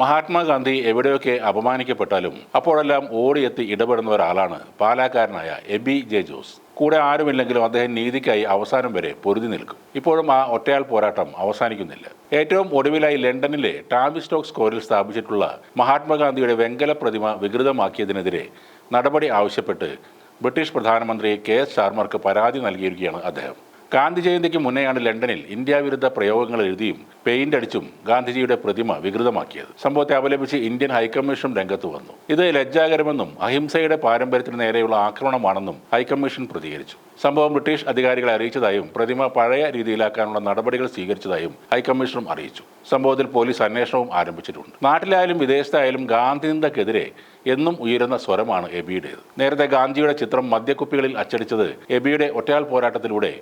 മഹാത്മാഗാന്ധി എവിടെയൊക്കെ അപമാനിക്കപ്പെട്ടാലും അപ്പോഴെല്ലാം ഓടിയെത്തി ഇടപെടുന്ന ഒരാളാണ് പാലാക്കാരനായ എ ബി ജെ ജോസ്. കൂടെ ആരുമില്ലെങ്കിലും അദ്ദേഹം നീതിക്കായി അവസാനം വരെ പൊരുതി നിൽക്കും. ഇപ്പോഴും ആ ഒറ്റയാൾ പോരാട്ടം അവസാനിക്കുന്നില്ല. ഏറ്റവും ഒടുവിലായി ലണ്ടനിലെ ടാബിസ്റ്റോക്ക് സ്കോറിൽ സ്ഥാപിച്ചിട്ടുള്ള മഹാത്മാഗാന്ധിയുടെ വെങ്കല പ്രതിമ വികൃതമാക്കിയതിനെതിരെ നടപടി ആവശ്യപ്പെട്ട് ബ്രിട്ടീഷ് പ്രധാനമന്ത്രി കെ എസ് ശാർമർക്ക് പരാതി നൽകിയിരിക്കുകയാണ് അദ്ദേഹം. ഗാന്ധി ജയന്തിക്ക് മുന്നെയാണ് ലണ്ടനിൽ ഇന്ത്യ വിരുദ്ധ പ്രയോഗങ്ങൾ എഴുതിയും പെയിന്റ് അടിച്ചും ഗാന്ധിജിയുടെ പ്രതിമ വികൃതമാക്കിയത്. സംഭവത്തെ അപലപിച്ച് ഇന്ത്യൻ ഹൈക്കമ്മീഷൻ രംഗത്ത് വന്നു. ഇത് ലജ്ജാകരമെന്നും അഹിംസയുടെ പാരമ്പര്യത്തിന് നേരെയുള്ള ആക്രമണമാണെന്നും ഹൈക്കമ്മീഷൻ പ്രതികരിച്ചു. സംഭവം ബ്രിട്ടീഷ് അധികാരികളെ അറിയിച്ചതായും പ്രതിമ പഴയ രീതിയിലാക്കാനുള്ള നടപടികൾ സ്വീകരിച്ചതായും ഹൈക്കമ്മീഷനും അറിയിച്ചു. സംഭവത്തിൽ പോലീസ് അന്വേഷണവും ആരംഭിച്ചിട്ടുണ്ട്. നാട്ടിലായാലും വിദേശത്തായാലും ഗാന്ധിനിന്ദക്കെതിരെ എന്നും ഉയരുന്ന സ്വരമാണ് എബിയുടേത്. നേരത്തെ ഗാന്ധിയുടെ ചിത്രം മദ്യക്കുപ്പികളിൽ അച്ചടിച്ചത് എബിയുടെ ഒറ്റയാൾ പോരാട്ടത്തിലൂടെ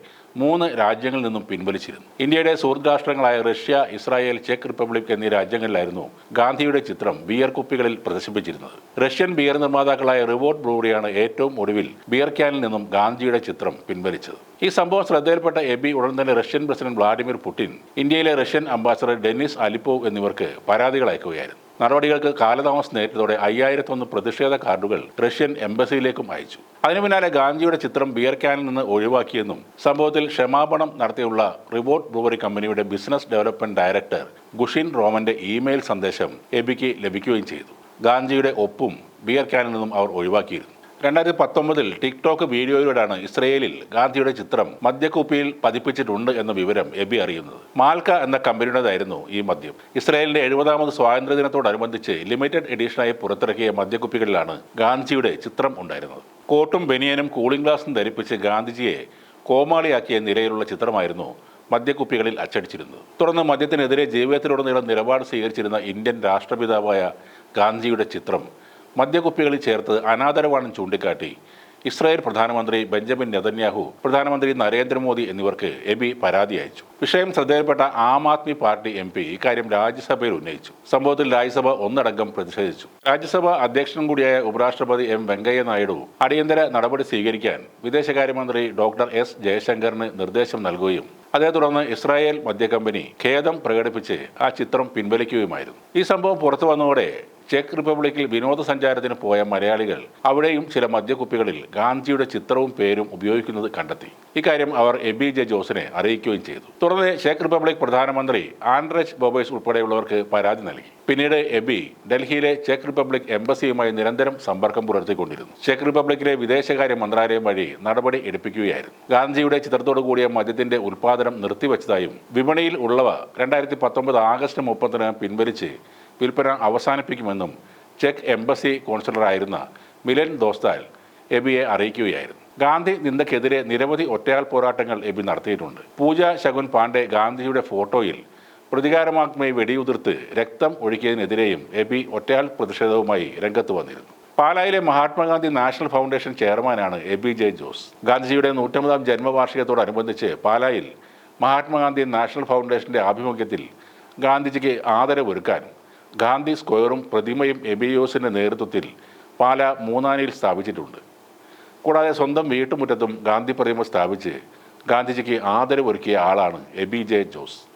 മൂന്ന് രാജ്യങ്ങളിൽ നിന്നും പിൻവലിച്ചിരുന്നു. ഇന്ത്യയുടെ സുഹൃത്ത് രാഷ്ട്രങ്ങളായ റഷ്യ ഇസ്രായേൽ ചെക്ക് റിപ്പബ്ലിക് എന്നീ രാജ്യങ്ങളിലായിരുന്നു ഗാന്ധിയുടെ ചിത്രം ബിയർ കുപ്പികളിൽ പ്രദർശിപ്പിച്ചിരുന്നത്. റഷ്യൻ ബിയർ നിർമ്മാതാക്കളായ റിവോർട്ട് ബ്രൂവറിയാണ് ഏറ്റവും ഒടുവിൽ ബിയർ ക്യാനിൽ നിന്നും ഗാന്ധിയുടെ ചിത്രം പിൻവലിച്ചത്. ഈ സംഭവം ശ്രദ്ധയിൽപ്പെട്ട എബി ഉടൻ തന്നെ റഷ്യൻ പ്രസിഡന്റ് വ്ളാഡിമിർ പുടിൻ ഇന്ത്യയിലെ റഷ്യൻ അംബാസഡർ ഡെന്നിസ് അലിപ്പോവ് എന്നിവർക്ക് പരാതികൾ അയക്കുകയായിരുന്നു. നടപടികൾക്ക് കാലതാമസം നേരിട്ടതോടെ അയ്യായിരത്തൊന്ന് പ്രതിഷേധ കാർഡുകൾ റഷ്യൻ എംബസിയിലേക്കും അയച്ചു. അതിനു പിന്നാലെ ഗാന്ധിയുടെ ചിത്രം ബിയർ ക്യാനിൽ നിന്ന് ഒഴിവാക്കിയെന്നും സംഭവത്തിൽ ക്ഷമാപണം നടത്തിയുള്ള റിവോർട്ട് ബ്രൂവറി കമ്പനിയുടെ ബിസിനസ് ഡെവലപ്മെന്റ് ഡയറക്ടർ ഗുഷിൻ റോമന്റെ ഇമെയിൽ സന്ദേശം എബിക്ക് ലഭിക്കുകയും ചെയ്തു. ഗാന്ധിയുടെ ഒപ്പും ബിയർ ക്യാനിൽ നിന്നും അവർ ഒഴിവാക്കിയിരുന്നു. രണ്ടായിരത്തി പത്തൊമ്പതിൽ ടിക്ടോക്ക് വീഡിയോയിലൂടെയാണ് ഇസ്രയേലിൽ ഗാന്ധിയുടെ ചിത്രം മദ്യക്കുപ്പിയിൽ പതിപ്പിച്ചിട്ടുണ്ട് എന്ന വിവരം എബി അറിയുന്നത്. മാൽക്ക എന്ന കമ്പനിയുടേതായിരുന്നു ഈ മദ്യം. ഇസ്രയേലിന്റെ എഴുപതാമത് സ്വാതന്ത്ര്യദിനത്തോടനുബന്ധിച്ച് ലിമിറ്റഡ് എഡിഷനായി പുറത്തിറക്കിയ മദ്യക്കുപ്പികളിലാണ് ഗാന്ധിയുടെ ചിത്രം ഉണ്ടായിരുന്നത്. കോട്ടും ബനിയനും കൂളിംഗ് ഗ്ലാസും ധരിപ്പിച്ച് ഗാന്ധിജിയെ കോമാളിയാക്കിയ നിലയിലുള്ള ചിത്രമായിരുന്നു മദ്യക്കുപ്പികളിൽ അച്ചടിച്ചിരുന്നത്. തുടർന്ന് മദ്യത്തിനെതിരെ ജീവിതത്തിലുടനീളം നിലപാട് സ്വീകരിച്ചിരുന്ന ഇന്ത്യൻ രാഷ്ട്രപിതാവായ ഗാന്ധിയുടെ ചിത്രം മദ്യക്കുപ്പികളിൽ ചേർത്ത് അനാദരവാണ് ചൂണ്ടിക്കാട്ടി ഇസ്രായേൽ പ്രധാനമന്ത്രി ബെഞ്ചമിൻ നെതന്യാഹു പ്രധാനമന്ത്രി നരേന്ദ്രമോദി എന്നിവർക്ക് എബി പരാതി അയച്ചു. വിഷയം ശ്രദ്ധയിൽപ്പെട്ട Aam Aadmi Party M P ഇക്കാര്യം രാജ്യസഭയിൽ ഉന്നയിച്ചു. സംഭവത്തിൽ രാജ്യസഭ ഒന്നടങ്കം പ്രതിഷേധിച്ചു. രാജ്യസഭ അധ്യക്ഷനും കൂടിയായ ഉപരാഷ്ട്രപതി എം വെങ്കയ്യ നായിഡു അടിയന്തര നടപടി സ്വീകരിക്കാൻ വിദേശകാര്യമന്ത്രി ഡോക്ടർ എസ് ജയശങ്കറിന് നിർദ്ദേശം നൽകുകയും അതേ തുടർന്ന് ഇസ്രായേൽ മദ്യകമ്പനി ഖേദം പ്രകടിപ്പിച്ച് ആ ചിത്രം പിൻവലിക്കുകയുമായിരുന്നു. ഈ സംഭവം പുറത്തു വന്നതോടെ ചെക്ക് റിപ്പബ്ലിക്കിൽ വിനോദസഞ്ചാരത്തിന് പോയ മലയാളികൾ അവിടെയും ചില മദ്യക്കുപ്പികളിൽ ഗാന്ധിയുടെ ചിത്രവും പേരും ഉപയോഗിക്കുന്നത് കണ്ടെത്തി. ഇക്കാര്യം അവർ എ ബി ജെ ജോസിനെ അറിയിക്കുകയും ചെയ്തു. തുടർന്ന് ചെക്ക് റിപ്പബ്ലിക് പ്രധാനമന്ത്രി ആൻഡ്രേജ് ബോബേസ് ഉൾപ്പെടെയുള്ളവർക്ക് പരാതി നൽകി. പിന്നീട് എബി ഡൽഹിയിലെ ചെക്ക് റിപ്പബ്ലിക് എംബസിയുമായി നിരന്തരം സമ്പർക്കം പുലർത്തിക്കൊണ്ടിരുന്നു. ചെക്ക് റിപ്പബ്ലിക്കിലെ വിദേശകാര്യ മന്ത്രാലയം വഴി നടപടി എടുപ്പിക്കുകയായിരുന്നു. ഗാന്ധിയുടെ ചിത്രത്തോടു കൂടിയ മദ്യത്തിന്റെ ഉൽപാദനം നിർത്തിവച്ചതായും വിപണിയിൽ ഉള്ളവ രണ്ടായിരത്തി പത്തൊമ്പത് ആഗസ്റ്റ് മുപ്പത്തിന് പിൻവലിച്ച് വിൽപ്പന അവസാനിപ്പിക്കുമെന്നും ചെക്ക് എംബസി കോൺസുലറായിരുന്ന മിലൻ ദോസ്താൽ എബിയെ അറിയിക്കുകയായിരുന്നു. ഗാന്ധി നിന്ദക്കെതിരെ നിരവധി ഒറ്റയാൾ പോരാട്ടങ്ങൾ എബി നടത്തിയിട്ടുണ്ട്. പൂജ ശകുൻ പാണ്ഡെ ഗാന്ധിജിയുടെ ഫോട്ടോയിൽ പ്രതികാരമാത്മയെ വെടിയുതിർത്ത് രക്തം ഒഴുക്കിയതിനെതിരെയും എബി ഒറ്റയാൾ പ്രതിഷേധവുമായി രംഗത്ത് വന്നിരുന്നു. പാലായിലെ മഹാത്മാഗാന്ധി നാഷണൽ ഫൗണ്ടേഷൻ ചെയർമാനാണ് എബി ജെ ജോസ്. ഗാന്ധിജിയുടെ നൂറ്റമ്പതാം ജന്മവാർഷികത്തോടനുബന്ധിച്ച് പാലായിൽ മഹാത്മാഗാന്ധി നാഷണൽ ഫൗണ്ടേഷന്റെ ആഭിമുഖ്യത്തിൽ ഗാന്ധിജിക്ക് ആദരവൊരുക്കാൻ ഗാന്ധി സ്ക്വയറും പ്രതിമയും എബിയോസിന്റെ നേതൃത്വത്തിൽ പാല മൂന്നാനിയിൽ സ്ഥാപിച്ചിട്ടുണ്ട്. കൂടാതെ സ്വന്തം വീട്ടുമുറ്റത്തും ഗാന്ധി പ്രതിമ സ്ഥാപിച്ച് ഗാന്ധിജിക്ക് ആദരവൊരുക്കിയ ആളാണ് എബി ജെ ജോസ്.